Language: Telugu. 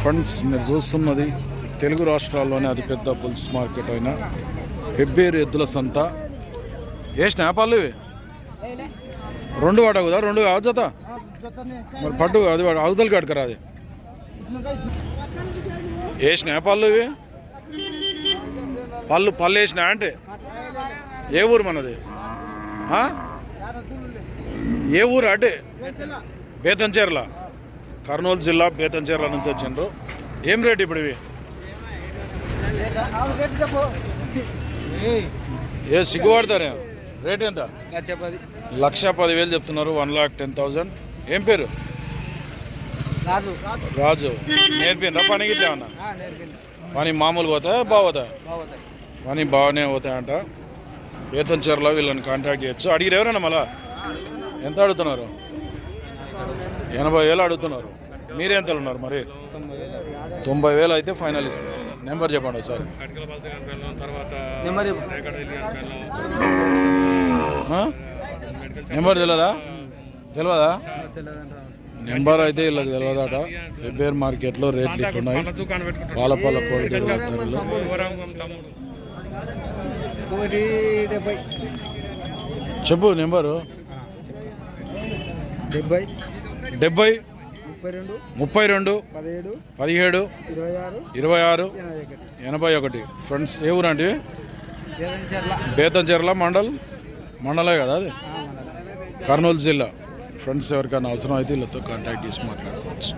ఫ్రెండ్స్ మీరు చూస్తున్నది తెలుగు రాష్ట్రాల్లోనే అతిపెద్ద బుల్స్ మార్కెట్ అయిన పెబ్బేరు ఎద్దుల సంత. ఏ స్నాపాలు ఇవి? రెండు వాట కదా? రెండు కాదు జత? మరి పట్టు అది వాడు అవతలకి కడకరా అది. ఏ స్నేపాలు ఇవి? పళ్ళు పళ్ళు వేసినా అంటే? ఏ ఊరు మనది? ఏ ఊరు అంటే? బేతంచేర్ల? కర్నూలు జిల్లా బేతంచేర్ల నుంచి వచ్చిండ్రు. ఏం రేట్ ఇప్పుడు ఇవి? ఏ సిగ్గుపడతారే? రేట్ ఎంత? లక్ష పదివేలు చెప్తున్నారు వన్ లాక్ టెన్ థౌజండ్. ఏం పేరు? రాజు. రాజు. నేర్పిండ్రా? పనికి ఏమన్నా? పని మామూలు పోతాయా? బాగుతాయి పని బాగానే వేతన్ చీరలో వీళ్ళని కాంటాక్ట్ చేయొచ్చు. అడిగిరు ఎవరైనా మళ్ళా? ఎంత అడుగుతున్నారు? ఎనభై వేలు అడుగుతున్నారు. మీరెంతలు ఉన్నారు మరి? తొంభై వేలు అయితే ఫైనల్ ఇస్తారు నెంబర్ చెప్పండి ఒకసారి. నెంబర్ తెలియదా తెలియదా నెంబర్ అయితే వీళ్ళకి తెలియదట ఫిబ్రవరి మార్కెట్లో రేట్లు ఇట్లున్నాయి. పాలపాల కోడి చెప్పు నెంబరు. డెబ్బై డెబ్బై ముప్పై రెండు పదిహేడు ఇరవై ఆరు ఎనభై ఒకటి. ఫ్రెండ్స్ ఏ ఊరండి? బేతంచెర్ల మండల్? మండలే కదా అది? కర్నూలు జిల్లా. ఫ్రెండ్స్ ఎవరికైనా అవసరం అయితే వీళ్ళతో కాంటాక్ట్ చేసి మాట్లాడుకోవచ్చు.